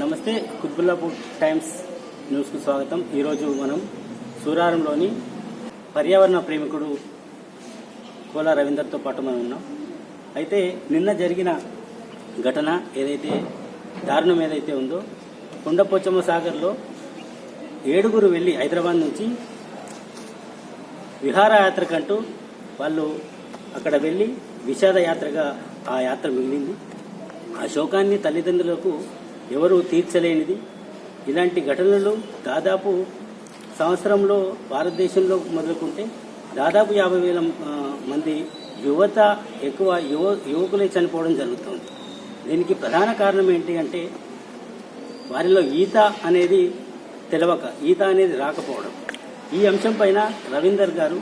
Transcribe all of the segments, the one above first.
నమస్తే కుత్బుల్లాపూర్ టైమ్స్ న్యూస్కు స్వాగతం. ఈరోజు మనం సూరారంలోని పర్యావరణ ప్రేమికుడు కోలా రవీందర్తో పాటు మనం ఉన్నాం. అయితే నిన్న జరిగిన ఘటన ఏదైతే దారుణం ఏదైతే ఉందో కొండపోచమ్మ సాగర్లో ఏడుగురు వెళ్ళి హైదరాబాద్ నుంచి విహారయాత్రకంటూ వాళ్ళు అక్కడ వెళ్ళి విషాద యాత్రగా ఆ యాత్ర మిగిలింది ఆ శోకాన్ని తల్లిదండ్రులకు ఎవరూ తీర్చలేనిది. ఇలాంటి ఘటనలు దాదాపు సంవత్సరంలో భారతదేశంలో మొదలుకుంటే దాదాపు యాభై వేల మంది యువత ఎక్కువ యువ యువకులే చనిపోవడం జరుగుతుంది. దీనికి ప్రధాన కారణం ఏంటి అంటే వారిలో ఈత అనేది తెలవక ఈత అనేది రాకపోవడం. ఈ అంశం పైన రవీందర్ గారు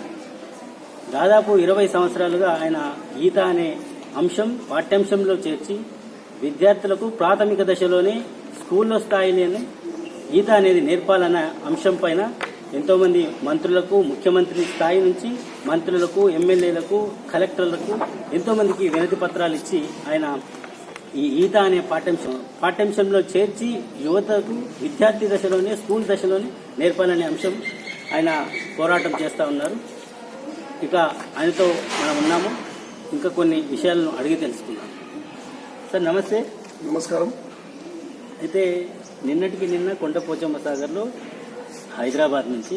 దాదాపు ఇరవై సంవత్సరాలుగా ఆయన ఈత అనే అంశం పాఠ్యాంశంలో చేర్చి విద్యార్థులకు ప్రాథమిక దశలోనే స్కూల్లో స్థాయిలోనే ఈత అనేది నేర్పాలన్న అంశం పైన ఎంతోమంది మంత్రులకు ముఖ్యమంత్రి స్థాయి నుంచి మంత్రులకు ఎమ్మెల్యేలకు కలెక్టర్లకు ఎంతోమందికి వినతి పత్రాలు ఇచ్చి ఆయన ఈ ఈత అనే పాఠ్యాంశం పాఠ్యాంశంలో చేర్చి యువతకు విద్యార్థి దశలోనే స్కూల్ దశలోనే నేర్పాలనే అంశం ఆయన పోరాటం చేస్తూ ఉన్నారు. ఇక ఆయనతో మనం ఉన్నాము. ఇంకా కొన్ని విషయాలను అడిగి తెలుసుకుందాం. సార్ నమస్తే. నమస్కారం. అయితే నిన్నటికి నిన్న కొండపోచమ్మ సాగర్లో హైదరాబాద్ నుంచి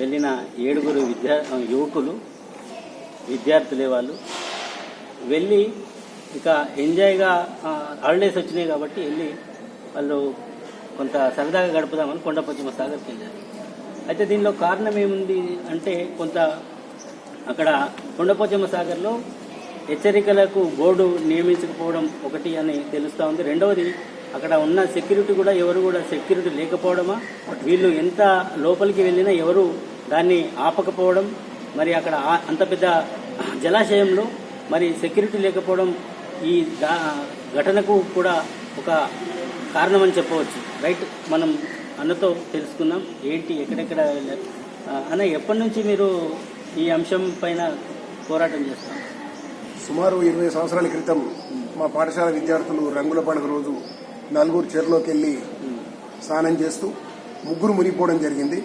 వెళ్ళిన ఏడుగురు విద్యా యువకులు విద్యార్థులే వాళ్ళు వెళ్ళి ఇక ఎంజాయ్గా హాలిడేస్ వచ్చినాయి కాబట్టి వెళ్ళి వాళ్ళు కొంత సరదాగా గడుపుదామని కొండపోచమ్మ సాగర్కి వెళ్ళారు. అయితే దీనిలో కారణం ఏముంది అంటే కొంత అక్కడ కొండపోచమ్మ సాగర్లో హెచ్చరికలకు బోర్డు నియమించకపోవడం ఒకటి అని తెలుస్తూ ఉంది. రెండవది అక్కడ ఉన్న సెక్యూరిటీ కూడా ఎవరు కూడా సెక్యూరిటీ లేకపోవడమా? వీళ్ళు ఎంత లోపలికి వెళ్ళినా ఎవరు దాన్ని ఆపకపోవడం? మరి అక్కడ అంత పెద్ద జలాశయంలో మరి సెక్యూరిటీ లేకపోవడం ఈ ఘటనకు కూడా ఒక కారణమని చెప్పవచ్చు. రైట్ మనం అన్నతో తెలుసుకుందాం. ఏంటి ఎక్కడెక్కడ అన్న ఎప్పటి నుంచి మీరు ఈ అంశం పైన పోరాటం చేస్తాం. సుమారు ఇరవై సంవత్సరాల క్రితం మా పాఠశాల విద్యార్థులు రంగుల పండుగ రోజు నలుగురు చెరులోకి వెళ్ళి స్నానం చేస్తూ ముగ్గురు మునిగిపోవడం జరిగింది.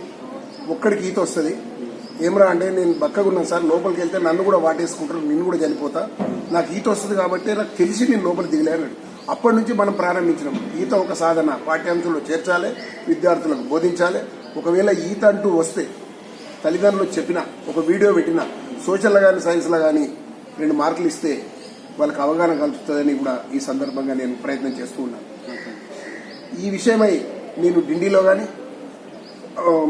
ఒక్కడికి ఈత వస్తుంది. ఏమరా అంటే నేను బక్కగున్నాను సార్ లోపలికి వెళ్తే నన్ను కూడా వాటేసుకుంటారు నిన్ను కూడా చనిపోతా. నాకు ఈత వస్తుంది కాబట్టి నాకు తెలిసి నేను లోపలికి దిగలేను అప్పటి నుంచి మనం ప్రారంభించినాం. ఈత ఒక సాధన పాఠ్యాంశంలో చేర్చాలి విద్యార్థులకు బోధించాలి. ఒకవేళ ఈత అంటూ వస్తే తల్లిదండ్రులు చెప్పిన ఒక వీడియో పెట్టిన సోషల్లో కానీ సైన్స్లో కానీ రెండు మార్కులు ఇస్తే వాళ్ళకి అవగాహన కలుగుతుందని కూడా ఈ సందర్భంగా నేను ప్రయత్నం చేస్తూ ఉన్నాను. ఈ విషయమై నేను డిండిలో కానీ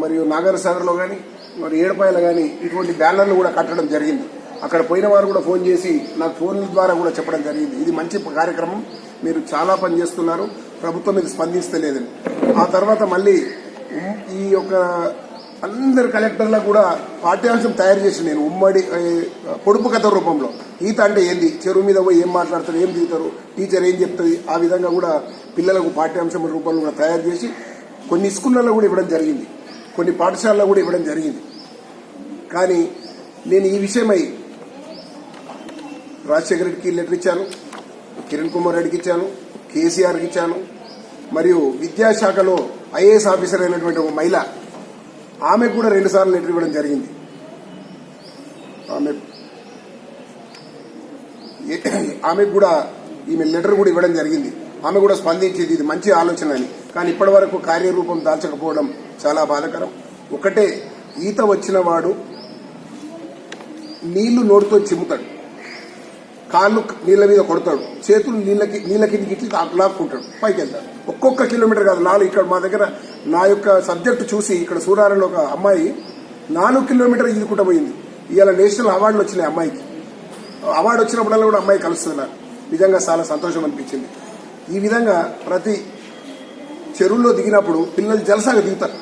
మరియు నాగర్ కానీ మరి ఏడుపాయలు కానీ ఇటువంటి బ్యానర్లు కూడా కట్టడం జరిగింది. అక్కడ పోయిన వారు కూడా ఫోన్ చేసి నాకు ఫోన్ల ద్వారా కూడా చెప్పడం జరిగింది. ఇది మంచి కార్యక్రమం. మీరు చాలా పని చేస్తున్నారు. ప్రభుత్వం ఇది స్పందిస్తలేదని ఆ తర్వాత మళ్ళీ ఈ యొక్క అందరు కలెక్టర్లకు కూడా పాఠ్యాంశం తయారు చేసి నేను ఉమ్మడి పొడుపు కథ రూపంలో. ఈత అంటే ఏంది? చెరువు మీద పోయి ఏం మాట్లాడతారు? ఏం దిగుతారు? టీచర్ ఏం చెప్తుంది? ఆ విధంగా కూడా పిల్లలకు పాఠ్యాంశం రూపంలో కూడా తయారు చేసి కొన్ని స్కూళ్ళల్లో కూడా ఇవ్వడం జరిగింది. కొన్ని పాఠశాలలో కూడా ఇవ్వడం జరిగింది. కానీ నేను ఈ విషయమై రాజశేఖర రెడ్డికి లెటర్ ఇచ్చాను కిరణ్ కుమార్ రెడ్డికి ఇచ్చాను కేసీఆర్కి ఇచ్చాను మరియు విద్యాశాఖలో ఐఏఎస్ ఆఫీసర్ అయినటువంటి ఒక మహిళ ఆమెకు కూడా రెండు సార్లు లెటర్ ఇవ్వడం జరిగింది. ఆమె ఆమెకు కూడా ఈమె లెటర్ కూడా ఇవ్వడం జరిగింది. ఆమె కూడా స్పందించింది ఇది మంచి ఆలోచన అని కానీ ఇప్పటి వరకు కార్యరూపం దాల్చకపోవడం చాలా బాధకరం. ఒకటే ఈత వచ్చిన వాడు నీళ్ళు నోటితో చిమ్ముతాడు. కాళ్ళు నీళ్ళ మీద కొడతాడు. చేతులు నీళ్ళకి నీళ్ళ కిందికి ఇట్లా లాక్కుంటాడు పైకి వెళ్తాడు ఒక్కొక్క కిలోమీటర్ కాదు నాలుగు ఇక్కడ మా దగ్గర నా యొక్క సబ్జెక్టు చూసి ఇక్కడ సూరారంలో ఒక అమ్మాయి నాలుగు కిలోమీటర్ ఈదుకుంటూ పోయింది. ఇవాళ నేషనల్ అవార్డులు వచ్చినాయి అమ్మాయికి. అవార్డు వచ్చినప్పుడల్లా కూడా అమ్మాయి కలుస్తున్నారు నిజంగా చాలా సంతోషం అనిపించింది. ఈ విధంగా ప్రతి చెరువుల్లో దిగినప్పుడు పిల్లలు జలసాగా దిగుతారు.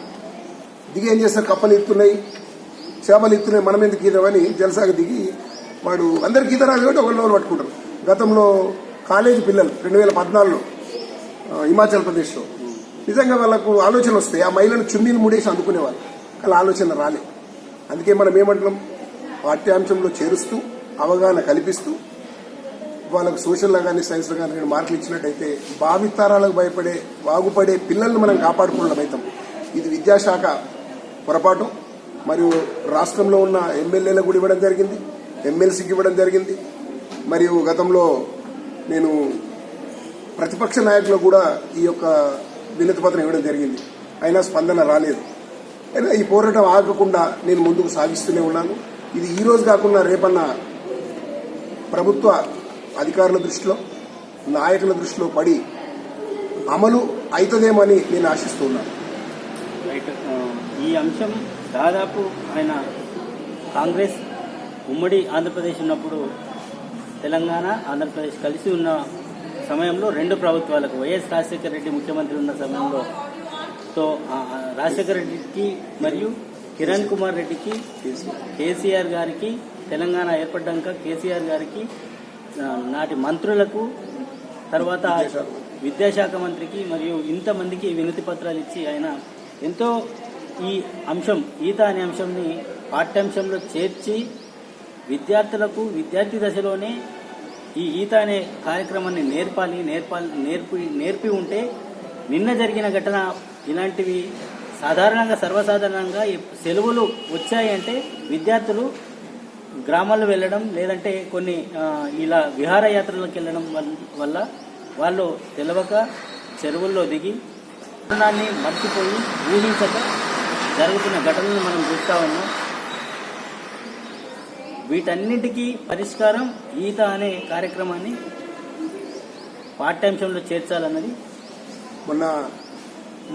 దిగి ఏం చేస్తారు? కప్పలు ఎత్తున్నాయి చేపలు ఎత్తున్నాయి మనం ఎందుకు ఈదామని జలసాగా దిగి వాడు అందరికి ఈత రాదు కాబట్టి ఒకళ్ళు పట్టుకుంటారు. గతంలో కాలేజీ పిల్లలు రెండు వేల పద్నాలుగులో హిమాచల్ ప్రదేశ్లో. నిజంగా వాళ్ళకు ఆలోచన వస్తాయి. ఆ మహిళలు చున్నీలు ముడేసి అందుకునేవాళ్ళు. కానీ ఆలోచన రాలే. అందుకే మనం ఏమంటున్నాం? పాఠ్యాంశంలో చేరుస్తూ అవగాహన కల్పిస్తూ వాళ్ళకు సోషల్లో కానీ సైన్స్లో కానీ రెండు మార్కులు ఇచ్చినట్టయితే భావితరాలకు భయపడే బాగుపడే పిల్లల్ని మనం కాపాడుకోవడం అవుతాం ఇది విద్యాశాఖ పొరపాటు. మరియు రాష్ట్రంలో ఉన్న ఎమ్మెల్యేలకు కూడా ఇవ్వడం జరిగింది. ఎమ్మెల్సీకి ఇవ్వడం జరిగింది. మరియు గతంలో నేను ప్రతిపక్ష నాయకులు కూడా ఈ యొక్క వినతి పత్రం ఇవ్వడం జరిగింది. అయినా స్పందన రాలేదు. అయినా ఈ పోరాటం ఆగకుండా నేను ముందుకు సాగిస్తూనే ఉన్నాను. ఇది ఈ రోజు కాకుండా రేపన్న ప్రభుత్వ అధికారుల దృష్టిలో నాయకుల దృష్టిలో పడి అమలు అవుతుందేమని నేను ఆశిస్తున్నాను రైట్ ఈ అంశం దాదాపు ఆయన కాంగ్రెస్ ఉమ్మడి ఆంధ్రప్రదేశ్ ఉన్నప్పుడు తెలంగాణ ఆంధ్రప్రదేశ్ కలిసి ఉన్న సమయంలో రెండు ప్రభుత్వాలకు వైఎస్ రాజశేఖర రెడ్డి ముఖ్యమంత్రి ఉన్న సమయంలో. తో రాజశేఖర రెడ్డికి మరియు కిరణ్ కుమార్ రెడ్డికి కేసీఆర్ గారికి తెలంగాణ ఏర్పడ్డాక కేసీఆర్ గారికి నాటి మంత్రులకు తర్వాత విద్యాశాఖ మంత్రికి మరియు ఇంతమందికి వినతి పత్రాలు ఇచ్చి ఆయన ఎంతో ఈ అంశం ఈత అనే అంశంని పాఠ్యాంశంలో చేర్చి విద్యార్థులకు విద్యార్థి దశలోనే ఈ ఈత అనే కార్యక్రమాన్ని నేర్పాలి నేర్పాలి నేర్పి నేర్పి ఉంటే నిన్న జరిగిన ఘటన ఇలాంటివి సాధారణంగా సర్వసాధారణంగా ఈ సెలవులు వచ్చాయంటే విద్యార్థులు గ్రామాల్లో వెళ్ళడం లేదంటే కొన్ని ఇలా విహారయాత్రలకు వెళ్ళడం వల్ల వాళ్ళు తెలవక చెరువుల్లో దిగి మరణాన్ని మర్చిపోయి ఊహించక జరుగుతున్న ఘటనలు మనం చూస్తా ఉన్నాం. వీటన్నిటికీ పరిష్కారం ఈత అనే కార్యక్రమాన్ని పాఠ్యాంశంలో చేర్చాలన్నది మొన్న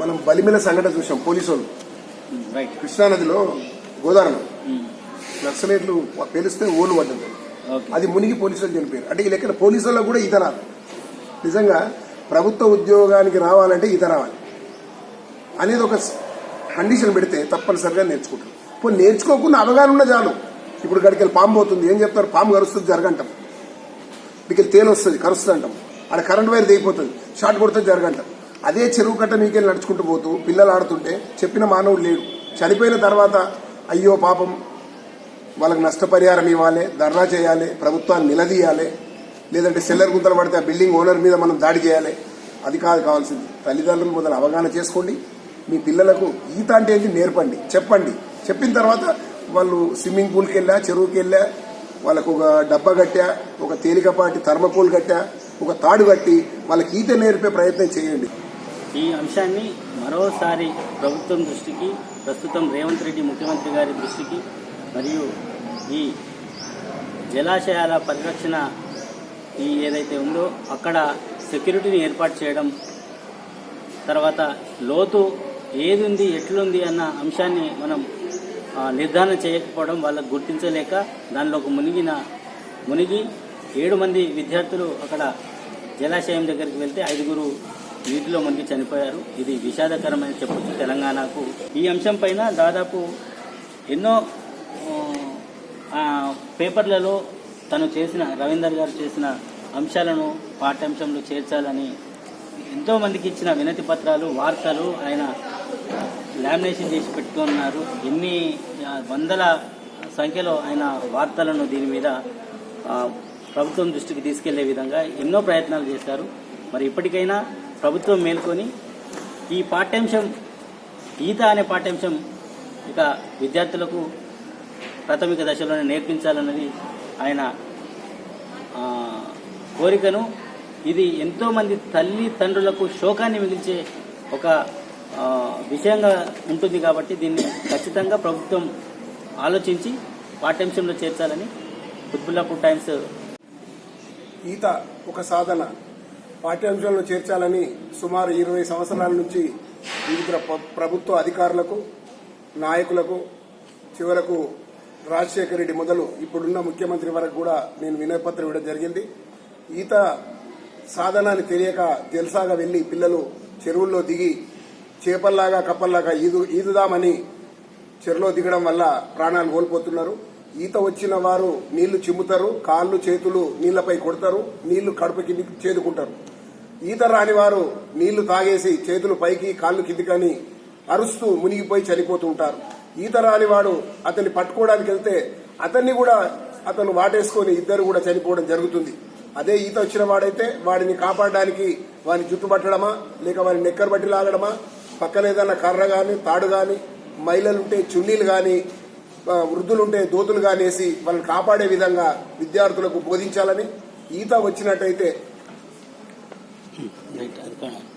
మనం బలిమిల సంఘటన చూసాం పోలీసు వాళ్ళు రైట్ కృష్ణానదిలో గోదావరిలో. నక్సలైట్లు పేలిస్తే ఓలు పడ్డది అది మునిగి పోలీసులు చనిపోయారు అంటే ఈ లెక్కన పోలీసుల్లో కూడా ఈత రాదు. నిజంగా ప్రభుత్వ ఉద్యోగానికి రావాలంటే ఈత రావాలి. అనేది ఒక కండిషన్ పెడితే తప్పనిసరిగా నేర్చుకుంటారు. ఇప్పుడు నేర్చుకోకుండా అవగాహన ఉన్న చాలు. ఇప్పుడు గడికెళ్ళి పాము పోతుంది. ఏం చెప్తారు? పాము కరుస్తుంది జరగంటాం. మీకు తేలు వస్తుంది కరుస్తుంది అంటాం. ఆడ కరెంట్ వైర్ దిగిపోతుంది షార్ట్ కొడితే జరగంటాం. అదే చెరువు కట్ట మీకెళ్ళి నడుచుకుంటూ పోతూ పిల్లలు ఆడుతుంటే చెప్పిన మానవుడు లేడు. చనిపోయిన తర్వాత అయ్యో పాపం వాళ్ళకి నష్టపరిహారం ఇవ్వాలి ధర్నా చేయాలి ప్రభుత్వాన్ని నిలదీయాలి లేదంటే సెల్లర్ గుంతలు పడితే ఆ బిల్డింగ్ ఓనర్ మీద మనం దాడి చేయాలి. అది కాదు కావాల్సింది. తల్లిదండ్రులు మొదలు అవగాహన చేసుకోండి. మీ పిల్లలకు ఈత అంటే ఏంటి? నేర్పండి చెప్పండి. చెప్పిన తర్వాత వాళ్ళు స్విమ్మింగ్ పూల్కి వెళ్ళా చెరువుకి వెళ్ళా వాళ్ళకు ఒక డబ్బా కట్టా ఒక తేలికపాటి థర్మకోల్ కట్టా ఒక తాడు కట్టి వాళ్ళకి ఈత నేర్పే ప్రయత్నం చేయండి. ఈ అంశాన్ని మరోసారి ప్రభుత్వం దృష్టికి ప్రస్తుతం రేవంత్ రెడ్డి ముఖ్యమంత్రి గారి దృష్టికి మరియు ఈ జలాశయాల పరిరక్షణ ఈ ఏదైతే ఉందో అక్కడ సెక్యూరిటీని ఏర్పాటు చేయడం తర్వాత లోతు ఏది ఉంది ఎట్లుంది అన్న అంశాన్ని మనం నిర్ధారణ చేయకపోవడం వాళ్ళకు గుర్తించలేక దానిలోకి మునిగిన మునిగి ఏడు మంది విద్యార్థులు అక్కడ జలాశయం దగ్గరికి వెళ్తే ఐదుగురు నీటిలో మునిగి చనిపోయారు. ఇది విషాదకరమైన చెప్పొచ్చు తెలంగాణకు. ఈ అంశం పైన దాదాపు ఎన్నో పేపర్లలో తను చేసిన రవీందర్ గారు చేసిన అంశాలను పాఠ్యాంశంలో చేర్చాలని ఎంతోమందికి ఇచ్చిన వినతి పత్రాలు వార్తలు ఆయన లామినేషన్ చేసి పెట్టుకున్నారు. ఎన్ని వందల సంఖ్యలో ఆయన వార్తలను దీని మీద ప్రభుత్వం దృష్టికి తీసుకెళ్ళే విధంగా ఎన్నో ప్రయత్నాలు చేశారు. మరి ఇప్పటికైనా ప్రభుత్వం మేల్కొని ఈ పాఠ్యాంశం ఈత అనే పాఠ్యాంశం ఇక విద్యార్థులకు ప్రాథమిక దశలోనే నేర్పించాలన్నది ఆయన కోరికను. ఇది ఎంతోమంది తల్లి తండ్రులకు శోకాన్ని మిగిల్చే ఒక విషయంగా ఉంటుంది కాబట్టి దీన్ని ఖచ్చితంగా ప్రభుత్వం ఆలోచించి పాఠ్యాంశంలో చేర్చాలని కుత్బుల్లాపూర్ టైమ్స్ ఈత ఒక సాధన. పాఠ్యాంశంలో చేర్చాలని సుమారు ఇరవై సంవత్సరాల నుంచి వివిధ ప్రభుత్వ అధికారులకు నాయకులకు చివరకు రాజశేఖర రెడ్డి మొదలు ఇప్పుడున్న ముఖ్యమంత్రి వరకు కూడా నేను వినయపత్రం ఇవ్వడం జరిగింది. ఈత సాధనాన్ని తెలియక జల్సాగా వెళ్ళి పిల్లలు చెరువుల్లో దిగి చేపల్లాగా కప్పల్లాగా ఈదు ఈదుదామని చెరలో దిగడం వల్ల ప్రాణాలు కోల్పోతున్నారు. ఈత వచ్చిన వారు నీళ్ళు చిమ్ముతారు కాళ్ళు చేతులు నీళ్ళపై కొడతారు నీళ్ళు కడుపుకి చేదుకుంటారు. ఈత రాని వారు నీళ్ళు తాగేసి చేతులు పైకి కాళ్ళు కిందికని అరుస్తూ మునిగిపోయి చనిపోతూ ఉంటారు. ఈత రాని వాడు అతన్ని పట్టుకోవడానికి వెళ్తే అతన్ని కూడా అతను వాటేసుకొని ఇద్దరు కూడా చనిపోవడం జరుగుతుంది. అదే ఈత వచ్చిన వాడైతే వాడిని కాపాడడానికి వాడిని చుట్టుపట్టడమా లేక వాడిని నెక్కరు బట్టి లాగడమా పక్కన ఏదైనా కర్ర కానీ తాడు కానీ మహిళలుంటే చున్నీలు కానీ వృద్ధులుంటే దోతులు గాని వాళ్ళని కాపాడే విధంగా విద్యార్థులకు బోధించాలని ఈత వచ్చినట్టయితే hmm. అది